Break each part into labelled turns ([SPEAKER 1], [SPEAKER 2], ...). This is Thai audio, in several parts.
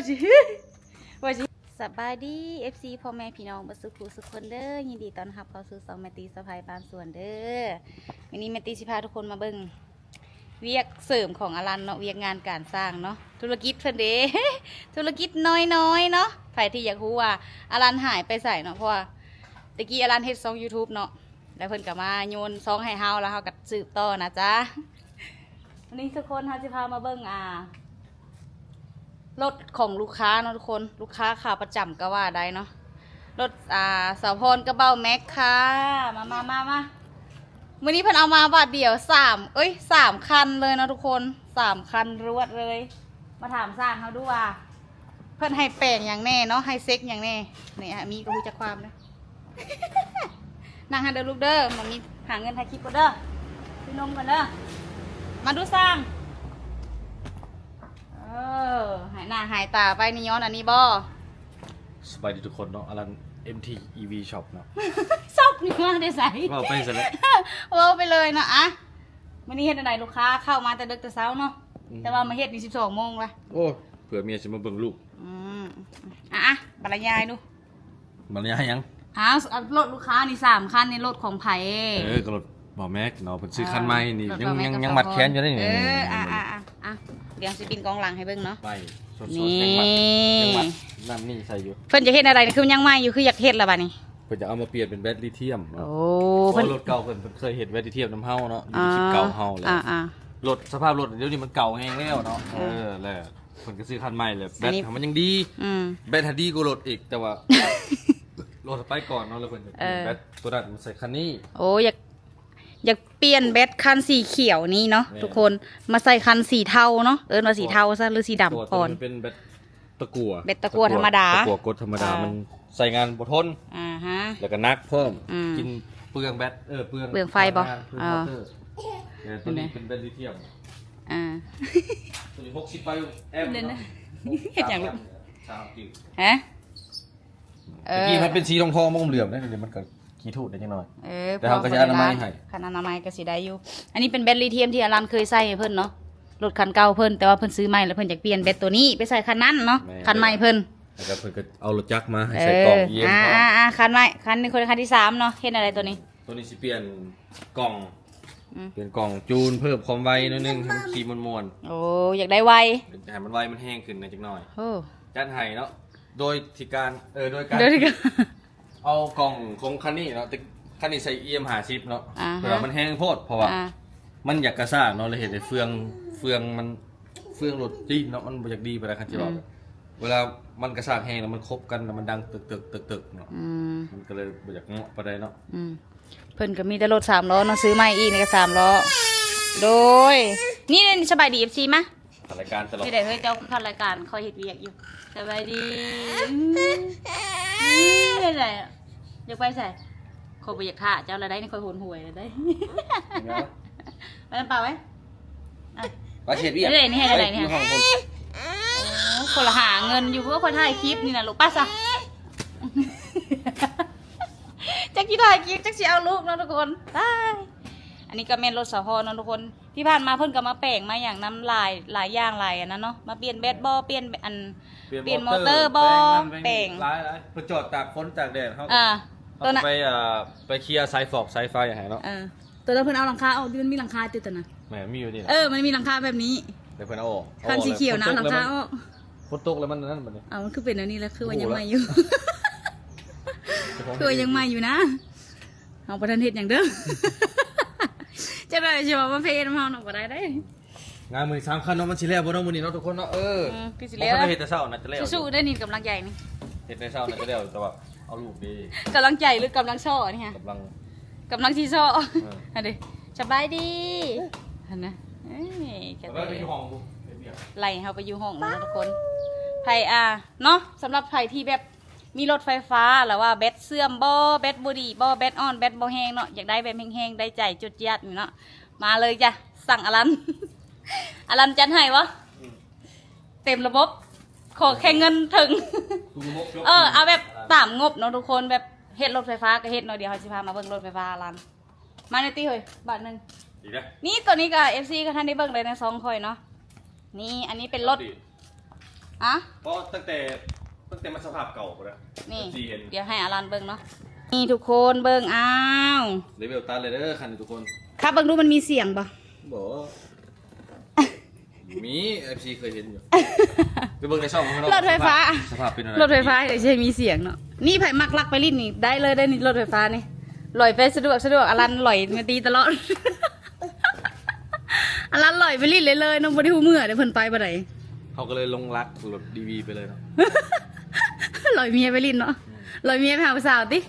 [SPEAKER 1] ว่าสิว่าสิสบายดี FC พ่อแม่พี่น้องบัสุขุสุขคนเด้อยินดีต้อนรับเข้าสู่สองแมตตีสะพายบานส่วนเด้อวันนี้แมตตีสิพาทุกคนมาเบิ่งเวียกเสริมของอลันเนาะเวียกงานการสร้างเนาะธุรกิจเพิ่นเด้ธุรกิจน้อยๆเนาะใครที่อยากรู้ว่าอลันหายไปใส่เนาะเพราะว่าตะกี้อลันเฮ็ดซอง YouTube เนาะแล้วเพิ่นก็มาโยนซองให้เฮาแล้วเฮาก็สืบต่อนะจ๊ะวันนี้ทุกคนเฮาจะพามาเบิ่งอ่า รถของลูกค้าเนาะทุกคนลูกค้าขาประจำก็ว่าได้เนาะรถอ่าสาวพรกระเบ้าแม็กค่ะมามามามาวันนี้เพิ่นเอามาบาทเดียวสามเอ้ยสามคันเลยนะทุกคนสามคันรวดเลย มาถามสร้างเขาดูว่า เพิ่นให้แปลงอย่างแน่เนาะให้เซ็กอย่างแน่เนี่ฮะมีก็รู้จักความนะนางฮันเดอร์ลูกเด้อมันมีหาเงินถ่ายคลิปก็เด้อพี่นมกันเด้อมาดูสร้าง เออ หายหน้าหายตาไปนี่ย้อนอันนี้บ่
[SPEAKER 2] สบายดีทุกคนเนาะอลัน MT EV Shop เนาะ
[SPEAKER 1] ซอกนี่มาได้ใส่
[SPEAKER 2] ว่าไปเสร็จแล้ว
[SPEAKER 1] โอ้ไปเลยเนาะอะวันนี้เฮ็ดอะไรลูกค้าเข้ามาแต่ดึกแต่เช้าเนาะ
[SPEAKER 2] อืม
[SPEAKER 1] แต่ว่ามาเฮ็ดนี่สิบสองโมงละ
[SPEAKER 2] โอ้เผื่อเมียจะมาเบิ่งลูก
[SPEAKER 1] อืมอะอะบรรยายดู
[SPEAKER 2] บรรยายยัง
[SPEAKER 1] อ้าวเอารถลูกค้านี่สามคันในรถของไผ่
[SPEAKER 2] เออกระโดดบอแม็กเนาะเพิ่นซื้อคันใหม่นี่
[SPEAKER 1] รถ
[SPEAKER 2] ยัง
[SPEAKER 1] บ่แยั
[SPEAKER 2] ง
[SPEAKER 1] กับ
[SPEAKER 2] ยัง
[SPEAKER 1] ส
[SPEAKER 2] มัดแขนอยู่ได้
[SPEAKER 1] เอ
[SPEAKER 2] นี่
[SPEAKER 1] ออะอะอะอะ เดี๋ยวสิปินกองหลังให้เบิ่งเนาะ
[SPEAKER 2] ไปสดๆ
[SPEAKER 1] นี่
[SPEAKER 2] ยังมัดยังมัดนั่นนี่ใส่อยู่
[SPEAKER 1] เพิ่นจะเฮ็ดอะไรนี่คือมันยังไม่อยู่คืออยากเฮ็ดและบัดนี้
[SPEAKER 2] เพิ่นจะเอามาเปลี่ยนเป็นแบตลิเธียม
[SPEAKER 1] โอ้
[SPEAKER 2] เนาะเพ
[SPEAKER 1] เพิ่น
[SPEAKER 2] ราะรถเก่าเพิ่นเพิ่นเคยเห็นแบตลิเธียมน้ำเฮาเนาะอยู่
[SPEAKER 1] อ่า
[SPEAKER 2] ในคลิปเก่าเฮาแหละ
[SPEAKER 1] อ่าอ่า
[SPEAKER 2] รถสภาพรถเดี๋ยวนี้มันเก่าแฮงแล้วเนาะเอ
[SPEAKER 1] เออ
[SPEAKER 2] อแล้วเพิ่นก็ซื้อคันใหม่เลยแบ
[SPEAKER 1] อัน
[SPEAKER 2] ต
[SPEAKER 1] นี้
[SPEAKER 2] มันยังดี
[SPEAKER 1] อืม
[SPEAKER 2] แบตฮัดดีกว่ารถอีกแต่ว่ารถไปก่อนเนาะแล้วเพิ่นจะเปลี่ยน
[SPEAKER 1] เออ
[SPEAKER 2] แบตตัวนั้นมาใส่คันนี้
[SPEAKER 1] โอ้อยาก อยากเปลี่ยนแบตคันสีเขียวนี่เนาะ
[SPEAKER 2] แม่
[SPEAKER 1] ทุกคนมาใส่คันสีเทาเนาะเอิ้นว่าสีเทาซะหรือสี
[SPEAKER 2] ตัว
[SPEAKER 1] ดำ
[SPEAKER 2] ตั
[SPEAKER 1] ก่
[SPEAKER 2] ว
[SPEAKER 1] อน
[SPEAKER 2] มันเป็นแบตตะกั่ว
[SPEAKER 1] แบตตะกั่วธรรมดา
[SPEAKER 2] ตะกั่วกดธรรมดา
[SPEAKER 1] อ่ามั
[SPEAKER 2] มันใส่งานบ่ทน
[SPEAKER 1] อ่าฮะ
[SPEAKER 2] แล้วก็นักเพิ่ม
[SPEAKER 1] อืม
[SPEAKER 2] กินเปลืองแบตเออเปลือง
[SPEAKER 1] เปลืองไฟบ่
[SPEAKER 2] พลังงานเปลือง
[SPEAKER 1] อ่า
[SPEAKER 2] มอเตอร์เออตัวนี้
[SPEAKER 1] เห็นไหม
[SPEAKER 2] เป็นแบตลิเธียม
[SPEAKER 1] อ่า
[SPEAKER 2] ตัวนี้60ไปแอมป์
[SPEAKER 1] เล่นนะาเฮ็ดหยังลูก
[SPEAKER 2] สามจิ๋ว
[SPEAKER 1] ฮะเอ
[SPEAKER 2] เมื่อ
[SPEAKER 1] อ
[SPEAKER 2] กี้มันเป็นสีทองทองๆม่วงเหลื่อมนะเดี๋ยวมันก็ ขี้ถูดได้จังหน่อย
[SPEAKER 1] เออ
[SPEAKER 2] แต่เขาก็จะอนามัยให้
[SPEAKER 1] คันอนามัยก็สิได้อยู่ อันนี้เป็นแบตลิเทียมที่อารันเคยใส่ให้เพิ่นเนาะ รถคันเก่าเพิ่นแต่ว่าเพิ่นซื้อใหม่แล้วเพิ่นอยากเปลี่ยนแบตตัวนี้ไปใส่คันนั้นเนาะคันใหม่เพิ่น
[SPEAKER 2] แล้วก็เพิ่นก็เอารถจักรมาให้
[SPEAKER 1] เอ
[SPEAKER 2] ใส่กล่อง
[SPEAKER 1] อ
[SPEAKER 2] เยี่ยม
[SPEAKER 1] อ่า
[SPEAKER 2] พร้อ
[SPEAKER 1] อ่ามอ่าคันใหม่คันนี้คนคันที่สามเนาะเฮ็ดอะไรตัวนี้
[SPEAKER 2] ตัวนี้สิเปลี่ยนกล่อง
[SPEAKER 1] อืม
[SPEAKER 2] เปลี่ยนกล่องจูนเพิ่มความไวนิดนึงให้มันขี่มวน
[SPEAKER 1] โอ้อยากได้ไว
[SPEAKER 2] ๆให้มันไวมันแห้งขึ้นหน่อยจักหน่อย
[SPEAKER 1] โอ้
[SPEAKER 2] จัดให้เนาะ โดยที่การ เออ โดยการ
[SPEAKER 1] เดี๋ยวนี้ก็
[SPEAKER 2] เอากล่องของคันนี้เนาะแต่คันนี้ใส่เอียมหาชิปเนาะ
[SPEAKER 1] อ่าฮะ
[SPEAKER 2] เวลามันแห้งโพดเพราะว่า
[SPEAKER 1] อ่า
[SPEAKER 2] มันอยากกระซากเนาะเลยเห็นไอ้เฟืองเฟืองมันเฟืองรถดีเนาะมันบ่อยากดีไปแล้วคันที่ว่าเวลามันกระซากแห้งแล้วมันคบกันแล้วมันดังตึกตึกตึกตึกเนาะ
[SPEAKER 1] อืม
[SPEAKER 2] มันก็เลยบ่อยากเงาะไปได้เนาะ
[SPEAKER 1] อืมเพิ่นก็มีแต่รถสามล้อเนาะซื้อใหม่อีกนี่ก็สามล้อโดยนี่นี่สบายดีเอฟซีมะ
[SPEAKER 2] ถ่ายรายการตลอด
[SPEAKER 1] ที่ไหนเฮ้ยเจ้าเข้ารายการคอยเห็ดเวียกอยู่สบายดีไม่ได้อะอยากไปใส่คอยไปอยากท่าเจ้าอะไรได้นี่คอยโหนหวยอะไรได้ไปน้ำเปล่าไหมอะ
[SPEAKER 2] ไปเช็ดเวีย
[SPEAKER 1] นี่นี่ให้อะไรเนี่ย
[SPEAKER 2] ปห้องคน
[SPEAKER 1] โอ้คนละหาเงินอยู่เพื่อคนถ่ายคลิปนี่นะลูกป้าซะจักกี่ถ่ายคลิปจักสิเอาลูกเนาะทุกคนได้ อันนี้ก็เมนรถสะพอเนาะทุกคนที่ผ่านมาเพิ่นก็มาแปลงมาอย่างน้ำลายหลายอย่างหลายอันนั้นเนาะมาเปลี่ยนแบตบอเปลี่ยนอัน เปลี่ยนมอเตอร์บ่
[SPEAKER 2] แปล
[SPEAKER 1] แปล
[SPEAKER 2] ง
[SPEAKER 1] ง
[SPEAKER 2] หลายหลายเพิ่นจอดตากฝนตากแดดเขา
[SPEAKER 1] อ่า
[SPEAKER 2] เขา
[SPEAKER 1] ตัวนั้น
[SPEAKER 2] ไปอ่าไปเคลียร์สายฟอกสายไฟอย่างไรเนาะ
[SPEAKER 1] เออตัวนั้นเพิ่นเอาหลังคาเอาที่มันมีหลังคาติดตัวน่ะ
[SPEAKER 2] แหมมีอยู่นี่นะ
[SPEAKER 1] เออมันมีหลังคาแบบนี้
[SPEAKER 2] เดี๋ยวเพิ่นเอาออกอาอ
[SPEAKER 1] คัน
[SPEAKER 2] อก
[SPEAKER 1] สีเขียวนะเอาหลังคาออก
[SPEAKER 2] ฝนตกแล้วมันนั่นมันนี่
[SPEAKER 1] เอามันคือเป็นอันนี้แล้วคือว่ายัง
[SPEAKER 2] โอ้โห
[SPEAKER 1] ใหม่อยู่คือว่ายังใหม่อยู่นะเอาประทันเฮ็ดอย่างเด้อ จะได้สิว่ามาเพลน้ำเฮาเนาะบ่ได้ได้
[SPEAKER 2] งานมือสามคันเนาะมันสิแล้วบ่เนาะมื้อนี้เนาะทุกคนเนาะเออ
[SPEAKER 1] อืมพี่สิ
[SPEAKER 2] บ่
[SPEAKER 1] แล้ว
[SPEAKER 2] ทันได้เฮ็ดแต่เช้าน่าจะแล้ว
[SPEAKER 1] สู้ๆได้นี่กำลังใหญ่นี่
[SPEAKER 2] เฮ็ดในเช้าน่าจะแล้วแต่ว่าเอาลูกดี
[SPEAKER 1] กำลังใจหรือกำลังซ่อนี่ฮะ
[SPEAKER 2] กำลัง
[SPEAKER 1] กำลังที่ซ่อ
[SPEAKER 2] เออ
[SPEAKER 1] อันนี้สบายดีอันนะเอ้ยแก
[SPEAKER 2] แล้วไปอยู่ห้องกูเฮ็ดเวียก
[SPEAKER 1] ไล่เขาไปอยู่ห้องแล้วนะทุกคนไผ่อะเนาะสำหรับไผ่ที่แบบ มีรถไฟฟ้าหรือว่าแบตเสื่อมบ่แบตบดีบ่แบตออนแบตบ่แห้งเนาะอยากได้แบบแห้งๆได้ใจจุดยัดอยู่เนาะมาเลยจ้ะสั่งอลัน อลันจันให้วะเต็มระบบ ขอแค่เงินถึง
[SPEAKER 2] กูงกยก
[SPEAKER 1] เออเอาแบบตามงบเนาะทุกคนแบบเฮ็ดรถไฟฟ้าก็เฮ็ดเนาะเดี๋ยวเขาสิพามาเบิ่งรถไฟฟ้าอลัน มาในตี้เฮ้ยบาทหนึง
[SPEAKER 2] ดีนะ
[SPEAKER 1] นี่ตัวนี้ก็ FC ก็ท่านได้เบิ่งเลยในซองคอยเนาะนี่อันนี้เป็นรถอะ
[SPEAKER 2] เพราะตั้งแต่ ตั้งแต่มันสภาพเก่าหมดแล้ว
[SPEAKER 1] นี่
[SPEAKER 2] ซีเห็น
[SPEAKER 1] เดี๋ยวให้อารันเบิ่งเนาะนี่ทุกคนเบิ่งอ้าว
[SPEAKER 2] เลเวลตันเลยเด้อคันนี้ทุกคน
[SPEAKER 1] ครับเบิ่งดูมันมีเสียงปะ
[SPEAKER 2] บอกมีเอฟซีเคยเห็นอยู่ไปเบิ่งในช่องข้างนอก
[SPEAKER 1] รถไฟฟ้า
[SPEAKER 2] สภาพเป็นอะไร
[SPEAKER 1] รถไฟฟ้าเดี๋ยวใช่มีเสียงเนาะนี่ไผมักลักไปลิ้นนี่ได้เลยได้นี่รถไฟฟ้านี่ลอยไปสะดวกสะดวกอารันลอยมาตีตลอดอารันลอยไปลิ้นเลยเลยน้องบ่ได้ฮู้เมื่อเดี๋ยวเพิ่นไปบ่ได้
[SPEAKER 2] เขาก็เลยลงรักรถดีวีไปเลยเนาะ
[SPEAKER 1] ลอยเมียไปลิ้นเนาะลอยเมียไปหาผู้สาวติ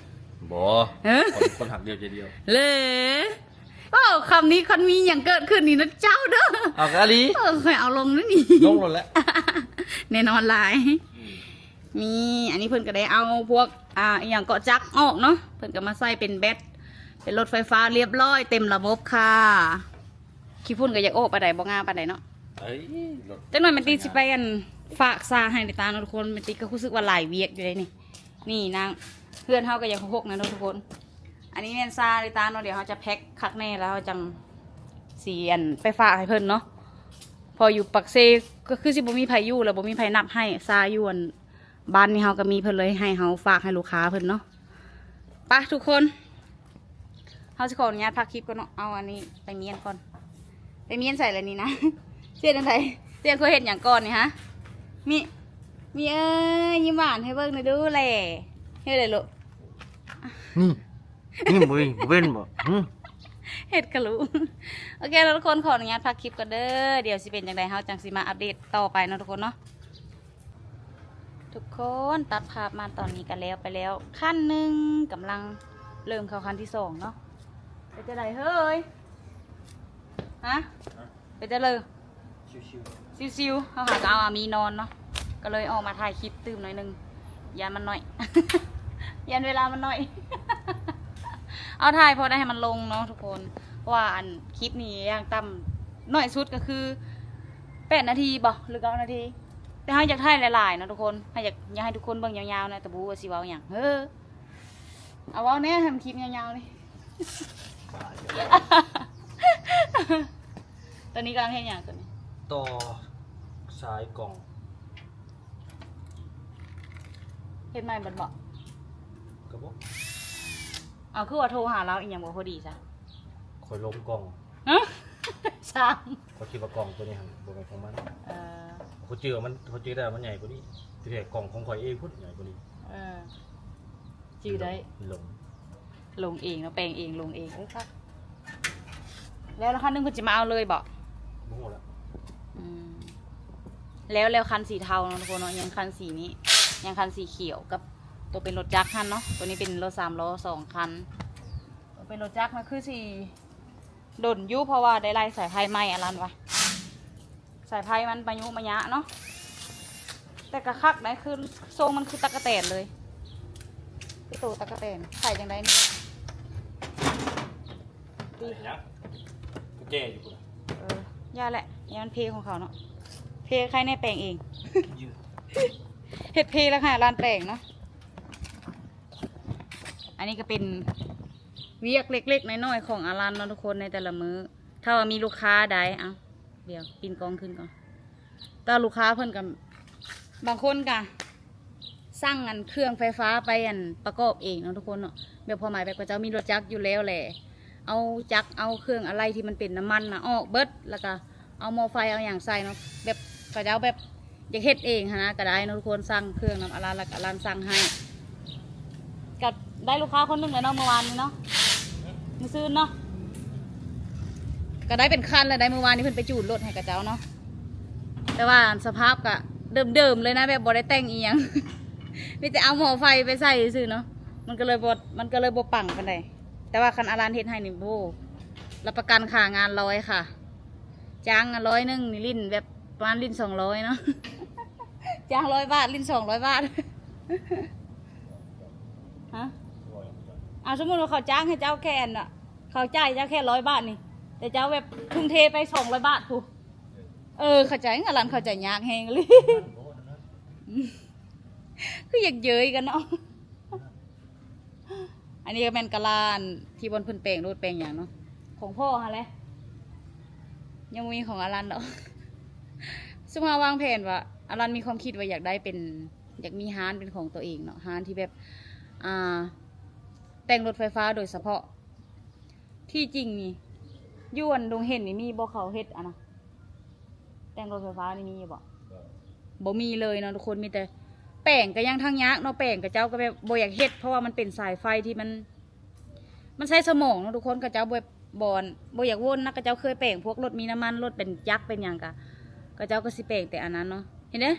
[SPEAKER 2] บอ
[SPEAKER 1] เออ
[SPEAKER 2] คนคนหักเดียวใจเดียว
[SPEAKER 1] เลยโอ้คำนี้คันมีอย่างเกิดขึ้นนี่นะเจ้าเด้อ
[SPEAKER 2] เอากะลี
[SPEAKER 1] เออเคยเอาลงนั่นนี่
[SPEAKER 2] ลงรถแล้ว
[SPEAKER 1] แน่นอนหลายมีอันนี้เพิ่นก็ได้เอาพวกอ่าอหย่างเกาะจักรออกเนาะเพิ่นก็มาใส่เป็นแบตเป็นรถไฟฟ้าเรียบร้อยเต็มระบบค่ะขี้พุ่นก็อยากโอ้ปานใดบ่งามปานใดเนาะ
[SPEAKER 2] เอ้ยรถ
[SPEAKER 1] จังหน่อยมันตีสิไปอัน ฝากซาให้ในตาเนทุกคนมันตีก็รู้สึกว่าหลายเวียกอยู่เลยนี่ นี่นางเพื่อนเฮาก็ยังหกนะทุกคน อันนี้แม่นซาในตาเนาะเดี๋ยวเขาจะแพ็คคักแน่แล้วจังสีอันไปฝากให้เพิ่อนเนาะพออยู่ปักเซก็คือสิบ่มีไผอยู่แล้วบ่มีไผนับให้ซาอยู่อันบ้านนี้เฮาก็มีเพิ่นเลยให้เฮาฝากให้ลูกค้าเพิ่นเนาะไปะทุกคนเฮาสิขออนุญาตพักคลิปก่อนเนาะเอาอันนี้ไปเมียนก่อน ไปเมียนใส่แล้วนี่นะเสียนอันใดเสียนเคยเห็นอย่างก่อนนี่ฮะ มีมีเอ้ยยิ้มหวานให้เบิ่งหน่อยดูแหละเฮ็ดเลยลูก
[SPEAKER 2] นี่นี่บ่ยบ่เป็นบ่หึ
[SPEAKER 1] เฮ็ดกะลูกโอเคแล้วทุกคนขออนุญาตพักคลิปก่อนเด้อเดี๋ยวสิเป็นจังไดเฮาจังสิมาอัปเดตต่อไปเนาะทุกคนเนาะทุกคนตัดภาพมาตอนนี้กันแล้วไปแล้ว ขั้นหนึ่งกำลังเริ่มเข้าขั้นที่สองเนาะไปจะไดเฮ้ยฮะไปจะเลย
[SPEAKER 2] ชิว
[SPEAKER 1] ซิวๆเขาหาจะเอาอามีนอนเนาะก็เลยออกมาถ่ายคลิปตื่มหน่อยหนึงยันมันหน่อย ยันเวลามันหน่อย เอาถ่ายพอได้ให้มันลงเนาะทุกคนเพราะว่าอันคลิปนี้อย่างต่ำหน่อยสุดก็คือแปดนาทีบ่หรือเก้านาที แต่ให้อยากถ่ายหลายๆเนาะทุกคนให้อยากอยากให้ทุกคนเบิ่งยาวๆนะแต่บูว่าสิเว้าอย่างเฮ้อเอาเว้าแน่ทำคลิปยาวๆนี่ตอนนี้กำลังเห็นอย่างตัวนี้
[SPEAKER 2] ต่อ สายกล่อง
[SPEAKER 1] เห็นไหมบันบอก
[SPEAKER 2] กระบอก
[SPEAKER 1] เอาคือว่าโทรหาเราอีกอย่างบอกพอดีจ้ะ
[SPEAKER 2] คอยลงกล่อง
[SPEAKER 1] ฮะช่าง
[SPEAKER 2] เขาคิดว่ากล่องตัวนี้หั่นบ่เป็นของมัน
[SPEAKER 1] เออ
[SPEAKER 2] เขาเจอมันเขาเจอได้มันใหญ่กว่านี้ที่แท้กล่องของข่อยเองพุ่นใหญ่กว่านี้
[SPEAKER 1] เออจือได้
[SPEAKER 2] ลง
[SPEAKER 1] ลงเองเนาะแปลงเองลงเองเอ้ยครับแล้วคันหนึงคุณจะมาเอาเลยบอก
[SPEAKER 2] บ่ฮู้ละ
[SPEAKER 1] อืม แล้วแล้วคันสีเทาเนาะทุกคนเนาะยังคันสีนี้ ยังคันสีเขียวกับตัวเป็นรถจักรคันเนาะตัวนี้เป็นรถสามล้อสองคันตัวเป็นรถจักรนะคือสีดนอยุเพราะว่าได้ไล่สายไฟไหมอะไรวะสายไฟมันมายุมายะเนาะแต่กระคักได้คือทรงมันคือตะกะแตนเลยพี่ตูตะกะแตนใส่จังไดนี่
[SPEAKER 2] ตีหยังกูแก่อยู่พุ่น
[SPEAKER 1] เออย่าแหละย่ามันเพลของเขาเนาะ เพลใครในแปลงเอง
[SPEAKER 2] ยืน
[SPEAKER 1] เห็ดเพลแล้วค่ะร้านแปลงเนาะ อันนี้ก็เป็นเวียกเล็กๆน้อยๆของอารันเนาะทุกคนในแต่ละมือ้อ ถ้าว่ามีลูกค้าใดเอาเดี๋ยวปีนกองขึ้นก่อนถ้าลูกค้าเพิ่นกับบางคนกะสร้างอันเครื่องไฟฟ้าไปอันประกอบเองเนาะทุกคนเนาะแบบพอหมายแบบก็จะมีรถจักรอยู่แล้วแหละ เอาจักรเอาเครื่องอะไรที่มันเป็นน้ำมันนะออกเบิดแล้วก็เอาหม้อไฟเอาอย่างใส่เนาะแบบ ก็จะเอาแบบอยากเฮ็ดเองนะก็ได้นะทุกคนสั่งเครื่องน้ำอารันแล้วก็อารันสั่งให้ก็ได้ลูกค้าคนหนึงเลยเนาะเมื่อวานนี้เนาะมือซื้อเนาะก็ได้เป็นคันแล้วได้เมื่อวานนี้เพิ่นไปจูดรถให้กับเจ้าเนาะแต่ว่าสภาพก็เดิมๆเลยนะแบบบ่ได้แต่งเอียงมีแต่เอาหม้อไฟไปใส่ซื่อเนาะมันก็เลยบ่มันก็เลยบ่ปังปานใดแต่ว่าคันอารานเฮ็ดให้นี่โบรับประกันค่างานร้อยค่ะ จ้างร้อยหนึงนี่ลิ้นแบบ ประมาณลิ้นสองร้อยเนาะจ้างร้อยบาทลิ้นสองร้อยบาทฮะเอาสมมติว่าเขาจ้างให้เจ้าแค่นอะ เขาจ่ายเจ้าแค่ร้อยบาทนี่ แต่เจ้าแบบทุ่มเทไปสองร้อยบาทผูเออเข้าใจงานร้านเข้าใจยากแฮงเลยคืออยากเย้ยกันเนาะอันนี้ก็เป็นกะลานที่บนพื้นแปลงรูดแปลงอย่างเนาะของพ่อฮะแหละยังมีของอารันดอ กสมมาวางแผนว่าอารันมีความคิดว่าอยากได้เป็น อยากมีฮานเป็นของตัวเองเนาะฮานที่แบบอ่าแต่งรถไฟฟ้าโดยเฉพาะ ที่จริงนี่ยวนดงเห็นนี่มีบ่เขาเฮ็ดอะนะแต่งรถไฟฟ้านี่มีบ่บ่มีเลยเนาะทุกคนมีแต่แป้งก็ยังทางยากเนาะแป้งกับเจ้าก็แบบบ่อยากเฮ็ดเพราะว่ามันเป็นสายไฟที่มัน มันใช้สมองเนาะทุกคนกับเจ้าบ่บอนบ่อยากวนนะกับเจ้าเคยแป้งพวกรถมีน้ำมันรถเป็นยักษ์เป็นหยังกะ กับเจ้าก็สิแป้งแต่อันนั้นเนาะเห็นเด้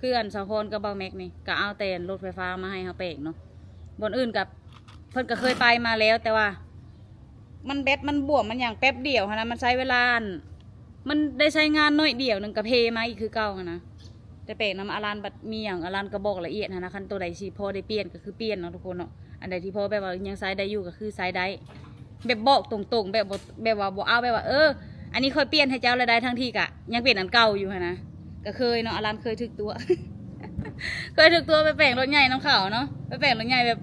[SPEAKER 1] คืออันสาวพรกับเบาแม็กนี่ก็เอาแต่รถไฟฟ้ามาให้เฮาแป้งเนาะบนอื่นกับเพิ่นก็เคยไปมาแล้ว แต่ว่า มันแบตมันบวมมันอย่างแป๊บเดียวหั้นะมันใช้เวลามันได้ใช้งานน้อยเดียวหนึ่งก็เพมาอีกคือเก่านะแต่แปลกน้ำอารันบัดมีอย่างอารันก็บอกละเอียดหั้นะคันตัวใดสิพอได้เปลี่ยนก็คือเปลี่ยนเนาะทุกคนเนาะอันใดที่พอแบบว่ายังใช้ได้อยู่ก็คือใช้ได้แบบบอกตรงๆแบบบ่แบบว่าบ่เอาแบบว่าเออ อันนี้เคยเปลี่ยนให้เจ้าแล้วได้ทั้งที่กะ ยังเปลี่ยนอันเก่าอยู่หั้นนะก็เคยเนาะอารันเคยถึกตัว เคยถึกตัวไปแปลงรถใหญ่น้ำเขาเนาะไปแปลงรถใหญ่แบบ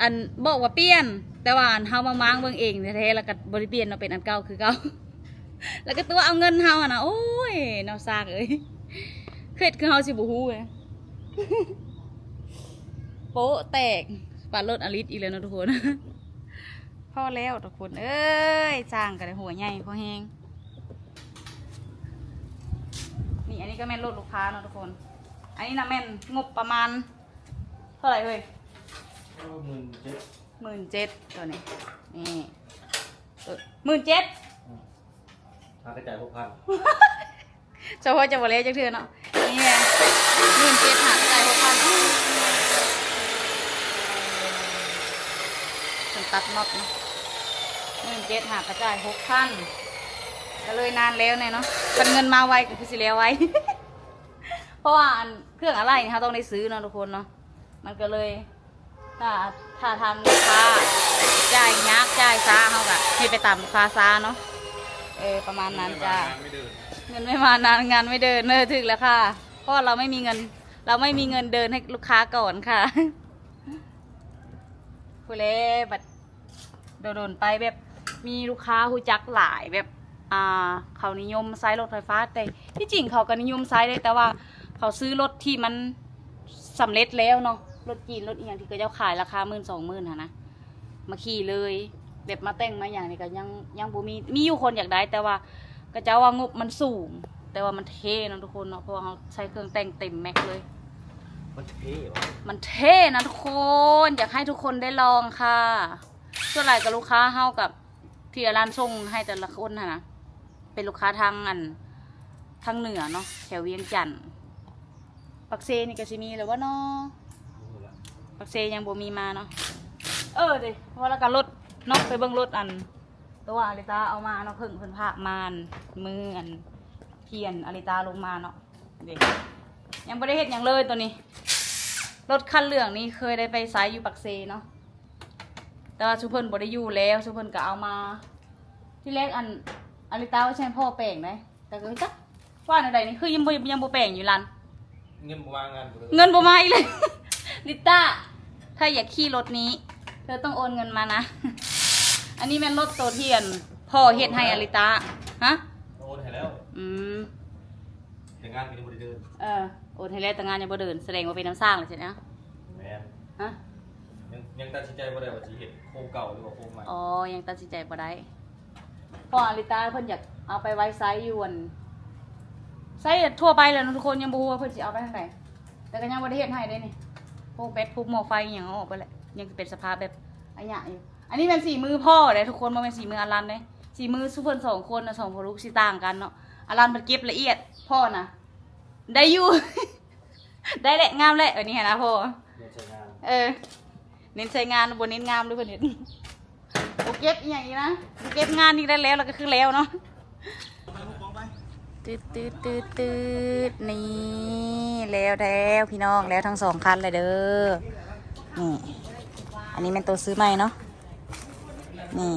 [SPEAKER 1] อันบอกว่าเปลี่ยน แต่ว่าอันเฮามาม้างเบิ่งเองแท้ๆแล้วก็บ่ได้เปลี่ยนเนาะเป็นอันเก่าคือเก่า แล้วก็ตัวเอาเงินเฮาอะนะโอ้ยเนาซากเอ้ยเครียดคือเฮาสิบ่ฮู้เว้ยโป๊ะแตกปาดรถอลิสอีกแล้วเนาะทุกคน พอแล้วทุกคน เอ้ยสร้างกันเลยหัวใหญ่พอแห้ง นี่อันนี้ก็แม่นรถลูกค้าเนาะทุกคน อันนี้นะแม่นงบประมาณ เท่าไหร่เฮ้ย
[SPEAKER 2] หมื่นเจ็ด
[SPEAKER 1] หมื่นเจ็ดตัวนี้ นี่หมื่นเจ็ด
[SPEAKER 2] ค่ากระจายหกพัน
[SPEAKER 1] เฉพาะจะบอเล่จักเทือเนาะ นี่ไงหมื่นเจ็ดหาจ่ายหกพันถึงตัดน็อตเนาะหมื่นเจ็ดหากระจายหกพัน ก็เลยนานแล้วเนี่ยเนาะเป็นเงินมาไวก็คือสิแล้วไวเพราะว่าเครื่องอะไรนี่เขาต้องได้ซื้อเนาะทุกคนเนาะ มันก็เลยถ้าถ้าทำลูกค้าจ่ายยักจ่ายซาเขากะให้ไปตามลูกค้าซาเนาะ เออประมาณนั้นจ้า
[SPEAKER 2] เงิ
[SPEAKER 1] นไม่มานานงานไม่เดินเนอถึกแล้วค่ะ เพราะเราไม่มีเงิน เราไม่มีเงินเดินให้ลูกค้าก่อนค่ะผู้เล่บัดโดนไปแบบมีลูกค้าหูจักหลายแบบ อ่าเขานิยมใช้รถไฟฟ้าแต่ที่จริงเขาก็นิยมใช้ได้แต่ว่าเขาซื้อรถที่มันสำเร็จแล้วเนาะรถจีนรถอีกอย่างที่เขาเจ้าขายราคาหมื่นสองหมื่นนะมาขี่เลยแบบมาแต่งมาอย่างนี้ก็ยังยังบ่มีมีอยู่คนอยากได้ แต่ว่าก็จะว่างบมันสูง แต่ว่ามันเท่นะทุกคนเนาะเพราะว่าเขาใช้เครื่องแต่งเต็มแม็กเลย
[SPEAKER 2] มันเท่ว่ะ
[SPEAKER 1] มันเท่นะทุกคน อยากให้ทุกคนได้ลองค่ะส่วนใหญ่กับลูกค้าเฮากับที่ร้านส่งให้แต่ละคนนะนะ เป็นลูกค้าทางอันทางเหนือเนาะแถวเวียงจันทน์ปักเซนี่ก็สิมีแล้วว่าเนาะปักเซยังบ่มีมาเนาะเออเดิเพราแล้วก็รถเนาะไปเบิ่งรถอัน ตัวอาริตาเอามาเนาะเพิ่งเพิ่นพามานมืออันเขียนอาริตาลงมาเนาะเด็กยังไม่ได้เห็นอย่างเลยตัวนี้ รถคันเหลืองนี่เคยได้ไปไซส์อยู่ปักเซเนาะแต่ว่าชุเพิ่นบ่ได้อยู่แล้วชุเพิ่นก็เอามา ที่แรกอัน อาริตาว่าใช่พ่อแปลงได้แต่ก็จักว่าในใดนี่คือยังบ่ยังบ่แปลงอยู่ลัน
[SPEAKER 2] เงินวางงานบ่ได้
[SPEAKER 1] เงินบ่มาอีกเลย ลิต้า ถ้าอยากขี่รถนี้ เธอต้องโอนเงินมานะ อันนี้แม่นรถโตเทียน พ่อเฮ็ดให้อลิตาฮะ
[SPEAKER 2] โอนให้แล้ว
[SPEAKER 1] อืม
[SPEAKER 2] แต่งานก็ยังบ่ได้เดิน
[SPEAKER 1] เออ โอนให้แล้วแต่งานยังบ่เดิน แสดงว่าเป็นน้ำสร้างเลยใช่ไหม
[SPEAKER 2] แม่น
[SPEAKER 1] ฮะ
[SPEAKER 2] ยังยังตัดสินใจบ่ได้ว่าสิเฮ็ดโครงเก่าหรือว่าโครงใหม่
[SPEAKER 1] อ๋อ ยังตัดสินใจบ่ได้ พ่ออลิตาเพิ่นอยากเอาไปไว้ไซส์อยวนไซส์ทั่วไปเลยนะทุกคนยังบ่ฮู้ว่าเพิ่นสิเอาไปทางไหนแต่ก็ยังบ่ได้เฮ็ดให้ได้นี่พวกแบตพวกหม้อไฟอหย่างเอาออกไปแหละยังเป็นสภาพแบบอันหยะอยู่อันนี้เป็นสีมือพ่อเลยทุกคนบ่แม่นสีมืออลันเลยสีมือสุเพิ่นสองคนนะสองพ่อลูกสิต่างกันเนาะอลันมันเก็บละเอียดพ่อน่ะได้อยู่ ได้แหละงามแหละเออนี่เห็นนะพ่อ
[SPEAKER 2] เรื่องใช้งาน
[SPEAKER 1] เออเน้นใช้งานบนเน้นงามด้วยเพื่อนเห็น โอเก็บอหย่างนี้นะเก็บงานนี่ได้แล้วแล้วก็คือแล้วเนาะตืดตืดตืดตืดนี่แล้วแล้วพี่น้องแล้วทั้งสองคันเลยเด้อนี่อันนี้เป็นตัวซื้อใหม่เนาะนี่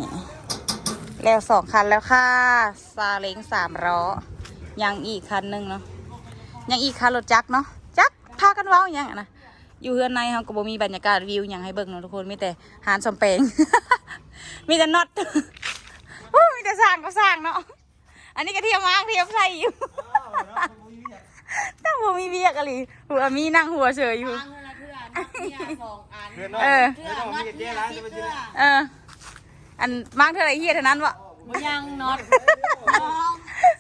[SPEAKER 1] แล้วสองคันแล้วค่ะซาเล้งสามล้อยังอีกคันหนึ่งเนาะยังอีกคันรถจักรเนาะจักรพากันเว้าอย่างนะอยู่เฮือนในเขาก็บ่มีบรรยากาศวิวอย่างให้เบิ่งเนาะทุกคนมีแต่หานสมเปง มีแต่น็อตโอ้มีแต่สร้างก็สร้างเนาะ อันนี้ก็เทียมมางเทียมใส่อยู่ตั้งบ่มีเวียกอะไรหัวมีนั่งหัวเฉยอยู่
[SPEAKER 3] ทางเท่านั้นเพื่อนเนี่ยสองอัน
[SPEAKER 4] เพื่อนน้อง
[SPEAKER 1] เออ
[SPEAKER 4] เพื่อนน้องมีเจ๊ร้านจะไปซื้อ
[SPEAKER 1] เออ อันมากเท่าไหรเฮียเท่านั้นวะ
[SPEAKER 3] บ่ยังน็อตน้อง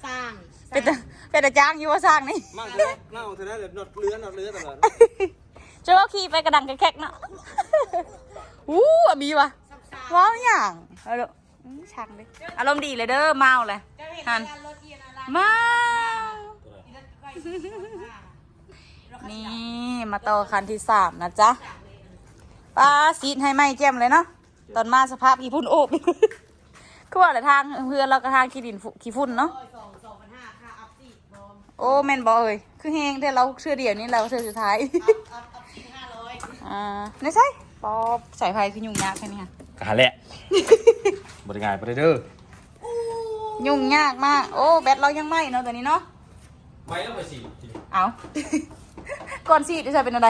[SPEAKER 3] สร้าง
[SPEAKER 1] เป็นแต่เป็นแต่จ้างอยู่ว่าสร้างนี่
[SPEAKER 4] มั่งเถอะมั่งเถอะนะเดี๋ยวนอดเลื้อนอดเลื้อตลอด
[SPEAKER 1] จะว่าขี่ไปกระดังกระแคกเนาะอู้อะมีวะ ว้าวอย่างเอาลูกอื้อช่างดิอารมณ์ดีเลยเด้อเมาเลยหันเมานี่มาต่อคันที่สามนะจ๊ะป้าซีดให้ไหมแจ่มเลยเนาะตอนมาสภาพขี้พุ่นโอบคือว่าแต่ทางเพื่อนเราก็ทางขี้ดินฝุ่ขี้ฝุ่นเนาะ
[SPEAKER 3] สองสองพันห้าค่าอัพสี่พร้อม
[SPEAKER 1] โอ้แม่นบอเอ้ยคือเฮงแต่เราเชื่อเดียวนี้เราเชื่อสุดท้าย
[SPEAKER 3] อัพอัพอัพสี่ห้าร้อย
[SPEAKER 1] อ่าไม่ใช่ปอสายไฟคือยุ่งยากแค่นี้ค่ะ
[SPEAKER 2] กะแหละ บริงานไปเด้อ
[SPEAKER 1] ยุ่งยากมาก โอ้แบตเรายังไหมเนาะตัวนี้เนาะ
[SPEAKER 2] ไปแล้วไปสิ
[SPEAKER 1] เอา ก่อนซีดจะใช้เป็นอะไร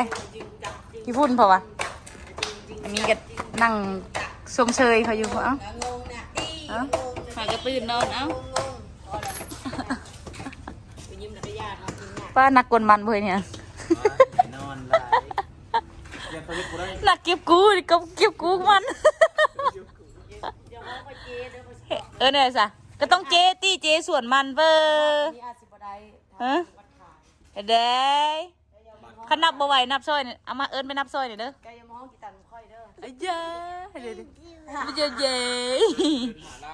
[SPEAKER 1] พี่พุ่นเปล่าวะอันนี้ก็นั่งชมเชยเขาอยู่เอ้า
[SPEAKER 3] งงเนี่ยดี
[SPEAKER 1] เอ้าหากระตื่นนอนเอ้า
[SPEAKER 3] งงพอแล้วไปยิ้มหนักญาติเอาจริงเนี่ย
[SPEAKER 1] ป้านักกวนมันเพื่อเนี่ย
[SPEAKER 4] นอนได้ยังไปเรียกกูได้
[SPEAKER 1] นักเก็บกูดิก็เก็บกูมัน
[SPEAKER 3] เดี๋ยวเขาไปเจ๊เดี๋ยวไป
[SPEAKER 1] เออเนี่ยสะก็ต้องเจตี้เจส่วนมันเบอร์
[SPEAKER 3] นี่อาจสิบ่ได้
[SPEAKER 1] ฮะ
[SPEAKER 3] วัดขาย
[SPEAKER 1] เด้ขันนับบ่ไหวนับซอยเนี่ยเอามาเอิญไปนับซอยเนี่อยเด้อ
[SPEAKER 3] แกยังมองกี่ตันค่อยเด้อ
[SPEAKER 1] เอ้ยเย้เดี๋ยวดิไม่เจอเย้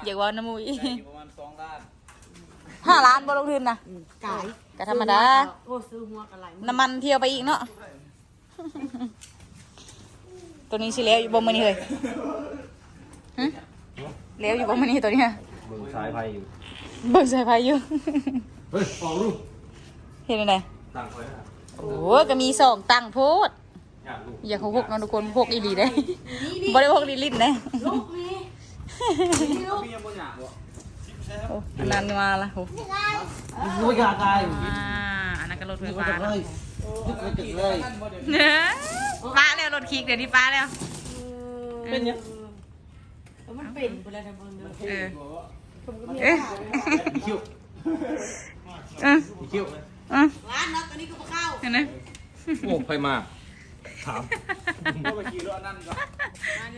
[SPEAKER 1] อยากว่าน้ำมุย
[SPEAKER 4] อยู่ประมาณสองล้าน
[SPEAKER 1] ห้าล้านบ่ลงทุนนะ
[SPEAKER 3] กาย
[SPEAKER 1] ก็ธรรมดา
[SPEAKER 3] โอ้ซื้อหัวกันหลาย
[SPEAKER 1] น้ำมันเที่ยวไปอีกเนาะตัวนี้สิแล้วอยู่บ่มื้อนี้เฮ้ยหึ แล้วอยู่บ่มื้อนี้ตัวเนี้ย
[SPEAKER 2] เบิ่งสายไฟอยู่
[SPEAKER 1] เบิ่งสายไฟอยู่
[SPEAKER 2] เฮ้ยออกลูก
[SPEAKER 1] เห็นไหม
[SPEAKER 2] ตั้งไว้นะ
[SPEAKER 1] โอ้ยก็มีสองตังค์โพด
[SPEAKER 2] อยากลูก
[SPEAKER 1] อย่าเขาพกเนาะทุกคนพกอีหลีได้บ่ได้พกลิลินได้
[SPEAKER 3] ลูกนี่
[SPEAKER 4] มียังบนหยาบบ่
[SPEAKER 1] โอ้อันนั้นมาละโห
[SPEAKER 4] กูอยากตาย
[SPEAKER 1] อ่าอันนั้นก็รถไฟฟ้า
[SPEAKER 4] เล
[SPEAKER 1] เนาะ
[SPEAKER 4] ยยึดไปจึกเลย
[SPEAKER 1] เนื้อป้าแล้วรถคิกเดี๋ยวนี้ป้าแล้ว
[SPEAKER 4] เป็นยัง
[SPEAKER 3] มันเป็นไปแล้วทำบุญเด้อ
[SPEAKER 1] เออเอ๊ะ
[SPEAKER 4] มีคิ้ว
[SPEAKER 1] เออ
[SPEAKER 4] มีคิ้ว
[SPEAKER 1] เออ
[SPEAKER 3] ร้านเนาะตัวนี้ก็บ่เข้า
[SPEAKER 1] เห็นไหม
[SPEAKER 2] โอ้ไฟมาถาม
[SPEAKER 4] ก็ไปขี่รถนั่นก็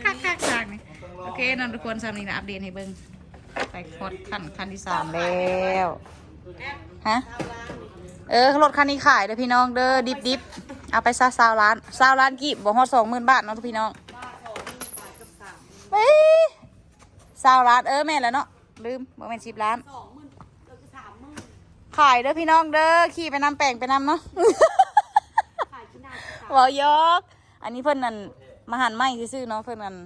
[SPEAKER 1] คักคักคักนี่โอเคน้องทุกคนสำนี้นะอัปเดตให้เบิ่งไปคดขั้นขั้นที่สามแล้วฮะเออรถคันนี้ขายเด้อพี่น้องเด้อดิบดิบเอาไปซะซาวล้านซาวล้านกีบบ่ฮอดสองหมื่นบาทเนาะทุกพี่น้องเฮ้ ยซาวล้านเออแม่นแล้วเนาะลืมบ่แม่นสิบล้าน
[SPEAKER 3] สองหมื่นเออคือสามหมื่น
[SPEAKER 1] ขายเด้อพี่น้องเด้อขี่ไปนำแป้งไปนำเนาะ
[SPEAKER 3] ขายที่หน้าที่ตา
[SPEAKER 1] เวอยอกอันนี้เพิ่นนั่นมาหันไม้ซื่อๆเนาะเพิ่นนั่น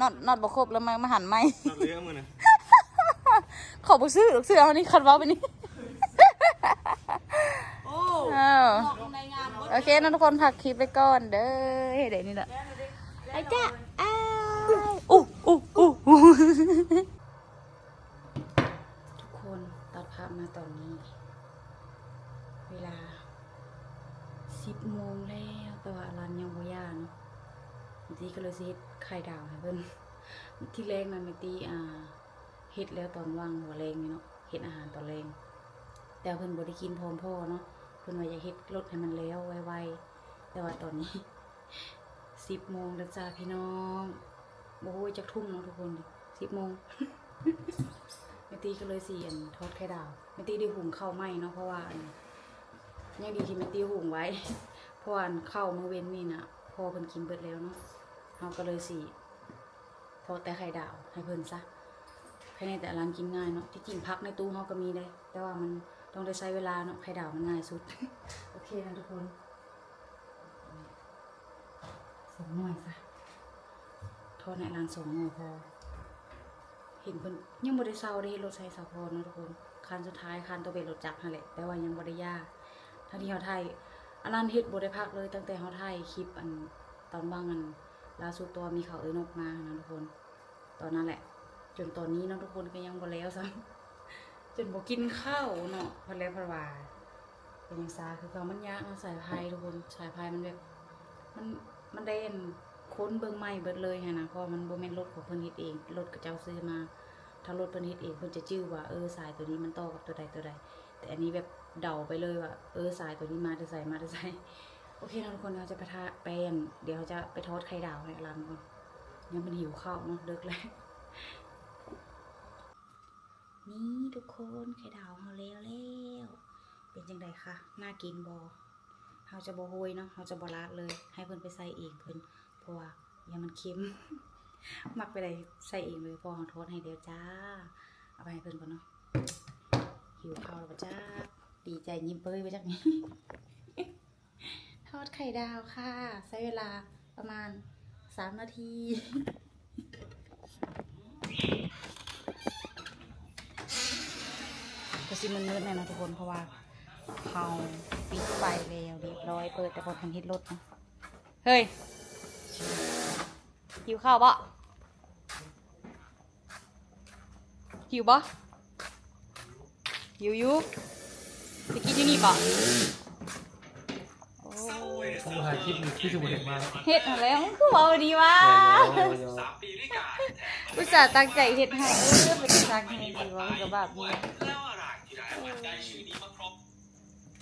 [SPEAKER 1] นอดนอดบ่ครบแล้วมามาหันไม้
[SPEAKER 4] นอนเลื้อมือนะ
[SPEAKER 1] ขอบ่ซื้อหรอกเสื้ออันนี้คันเว้าไปนี่
[SPEAKER 3] โอ้
[SPEAKER 1] เออ
[SPEAKER 3] ออกในงานหมด
[SPEAKER 1] โอเคนะทุกคนพักคลิปไปก่อนเด้อเฮ้ยเดี๋ยวนี้แหละไอ้จ้าอ้าว อู้อู้อู้อู้ทุกคนตัดภาพมาตอนนี้ เวลาสิบโมงแล้วแต่ว่าร้านยังบ่ย่างเนาะบางทีก็เลยสิเฮ็ดไข่ดาวให้เพิ่นที่แรกนั้นแม่ตีอ่าเฮ็ดแล้วตอนว่างหัวแรงนี่เนาะเฮ็ดอาหารตอนแรงแต่เพิ่นบ่ได้กินพร้อมพ่อเนาะเพิ่นว่าอยากเฮ็ดรถให้มันแล้วไวๆแต่ว่าตอนนี้สิบโมงแล้วจ้าพี่น้อง โอ้ยจักทุ่มเนาะทุกคนสิบโมงแม่ตีก็เลยสี่อันทอดไข่ดาวแม่ตีได้หุงข้าวไหมเนาะเพราะว่าอันยังดีที่แม่ตีหุงไว้เพราะว่าข้าวมื้อเว้นนี่นะพอเพิ่นกินเบิดแล้วเนาะเราก็เลยสี่ทอดแต่ไข่ดาวให้เพิ่นซะภายในแต่ร้านกินง่ายเนาะที่จริงพักในตู้เฮาก็มีได้ แต่ว่ามันต้องได้ใช้เวลาเนาะไข่ดาวมันง่ายสุด โอเคนะทุกคนสองหน่วยซะ อในร้านสองหน่วยพอ เห็นเพิ่นยังบ่ได้เซาได้เฮ็ดรถใช้สาพรเนะทุกคนคันสุดท้ายคันตัวเป็นรถจักรนั่นแหละแต่ว่ายังบ่ได้ยากทั้งที่เฮาไทยอันนั้นเฮ็ดบ่ได้พักเลย ตั้งแต่เฮาไทยคลิปอันตอนว่างอันล่าสุดตัวมีเขาเอ้ยนกมานะทุกคน ตอนนั้นแหละ จนตอนนี้เนาะทุกคนก็ยังบ่แล้วซ้ำจนบ่กินข้าวเนาะเพนแล้วเพนว่าเป็นยังซาคือเขามันยากเนาะสายพายทุกคนสายพายมันแบบมันมันได้อัน ค้นเบิ่งใหม่เบิดเลยหั้นะเพราะมันบ่แม่นรถของเพิ่นเฮ็ดเองรถก็เจ้าซื้อมา ถ้ารถเพิ่นเฮ็ดเองเพิ่นจะจื้อว่าเออสายตัวนี้มันต่อกับตัวใดตัวใด แต่อันนี้แบบเดาไปเลยว่าเออสายตัวนี้มาจะใส่มาจะใส่โอเคนะทุกคนเราจะไปทาแป้งเดี๋ยวเราจะไปทอดไข่ดาวให้อลันก่อนยังมันหิวข้าวเนาะเลิกแล้วนี่ทุกคนไข่ดาวเราแล้วแล้วเป็นจังไดคะน่ากินบอเราจะบโฮยเนาะเราจะบลาดเลย ให้เพิ่นไปใส่เองเพิ่น ราะว่าอย่ามันเค็มมักไปเลยใส่เองเลยพอเราทอดให้เดียวจ้า เอาไปให้เพิ่อนก่อนเนาะหิวข้าวแล้วจ้า ดีใจยิ้มเป้ยไปจากนี้ ทอดไข่ดาวค่ะ ใช้เวลาประมาณสามนาทีก็สิมันมืดแน่นอนทุกคนเพราะว่าเขาปิดไฟแล้วเรียบร้อยเปิดแต่พอทันฮิตรถเนะเฮ้ย หิวข้าวปะหิวปะหิวอยูจะกินอยู่นี่ปะโอ้
[SPEAKER 4] ผมถ่ายคลิปอยู่ที่จังหวัดเด็กมาแล้ว
[SPEAKER 1] เฮ็ดอะไรมันคือเบาดีวะอุตส่าห์ตั้งใจเฮ็ดให้เออเป็นทางให้ดีวะมันก็แบบนี้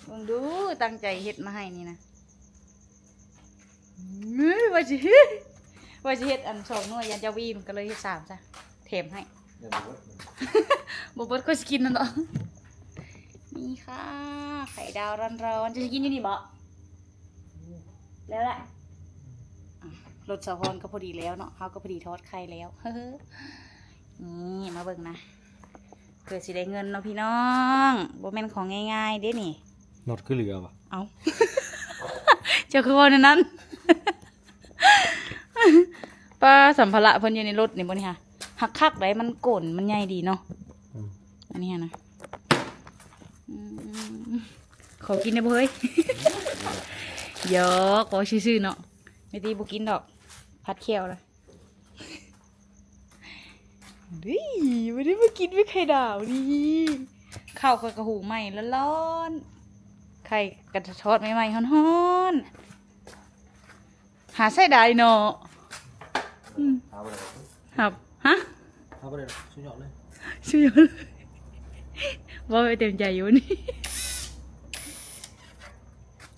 [SPEAKER 1] มึงดูตั้งใจเฮ็ดมาให้นี่นะ เฮ้ยว่าสิว่าสิเฮ็ดอันสองหน่วยยันเจ้าวีมันก็เลยเฮ็ดสามจ้ะเถมให้
[SPEAKER 2] อย่าบอกว่า
[SPEAKER 1] บ่เบิดก็สิกินนั่นเนาะนี่ค่ะ ไข่ดาวร้อนๆจะกินอยู่นี่บ่แล้วแหละอะรสสะพอนก็พอดีแล้วเนาะเฮาก็พอดีทอดไข่แล้วเฮ้อนี่มาเบิ่งนะเกิดสิได้เงินเนาะพี่น้องบ่แม่นของง่ายๆเด้นี่
[SPEAKER 2] นอดคือเหลือป่ะ
[SPEAKER 1] เอา เจ้าคือว่าในนั้น ป้าสัมภาระเพิ่นอยู่ในรถนี่บ่นี่ค่ะหักคักได้มันโก่นมันใหญ่ดีเนาะอันนี้นะอืมขอกินได้บ่เฮ้ยเยอะขอซื่อๆเนาะไม่ตีบ่กินดอก พัดเคี้ยวเลยดิไม่ได้มากินไม่ไข่ดาวนี่ข้าวกับกระหูใหม่แล้วร้อนๆไข่กระทอดใหม่ๆฮ้อนๆ หาไส้ได้เนาะอืม
[SPEAKER 2] เอาไปเลย
[SPEAKER 1] ครับฮะ
[SPEAKER 2] เอาไปเลยสุดยอดเลย
[SPEAKER 1] ช่วยเลยว่าไปเต็มใจอยู่นี่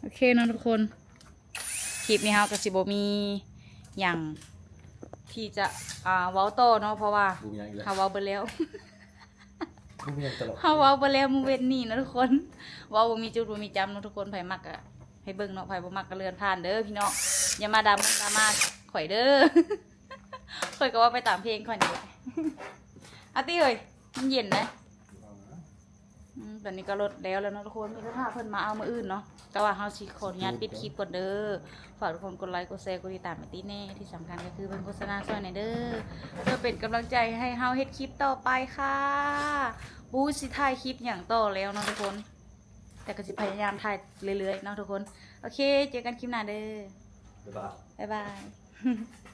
[SPEAKER 1] โอเคเนาะทุกคนคลิปนี้เฮากับสิบมีอย่างที่จะอ่าเว้าโตอเนาะเพราะว่า
[SPEAKER 2] ดูมีอย่างอีกแล้ว
[SPEAKER 1] เฮาเว้าไปแล้ว
[SPEAKER 2] ดูมีอย่างตลอด
[SPEAKER 1] เฮาเว้าไปแล้วมึงเว้นนี่นะทุกคนเว้าบ่มีจุดบ่มีจำเนาะทุกคนไผมักอะ ให้เบิ่งเนาะไผบ่มักก็เลื่อนผ่านเด้อพี่น้องอย่ามาดราม่าดราม่าข่อยเด้อข่อยก็ว่าไปตามเพลงข่อยนี่แหละอาตี้เอ้ยมันเย็นนะตอนนี้ก็ลดแล้วแล้วนะทุกคนมีถ้าเพิ่นมาเอามาอื่นเนาะแต่ว่าเฮาสิขออนุญาตปิดคลิปก่อนเด้อฝากทุกคนกดไลค์กดแชร์กดติดตามอาตี้แน่ที่สำคัญก็คือเพิ่นโฆษณาช่วยหน่อยเด้อเพื่อเป็นกำลังใจให้เฮาเฮ็ดคลิปต่อไปค่ะบูสิถ่ายคลิปอย่างต่อแล้วนะทุกคน แต่ก็สิพยายามถ่ายเรื่อยๆเนาะทุกคน โอเค เจอกันคลิปหน้าเด้อ
[SPEAKER 2] บ๊ายบาย
[SPEAKER 1] บ๊ายบาย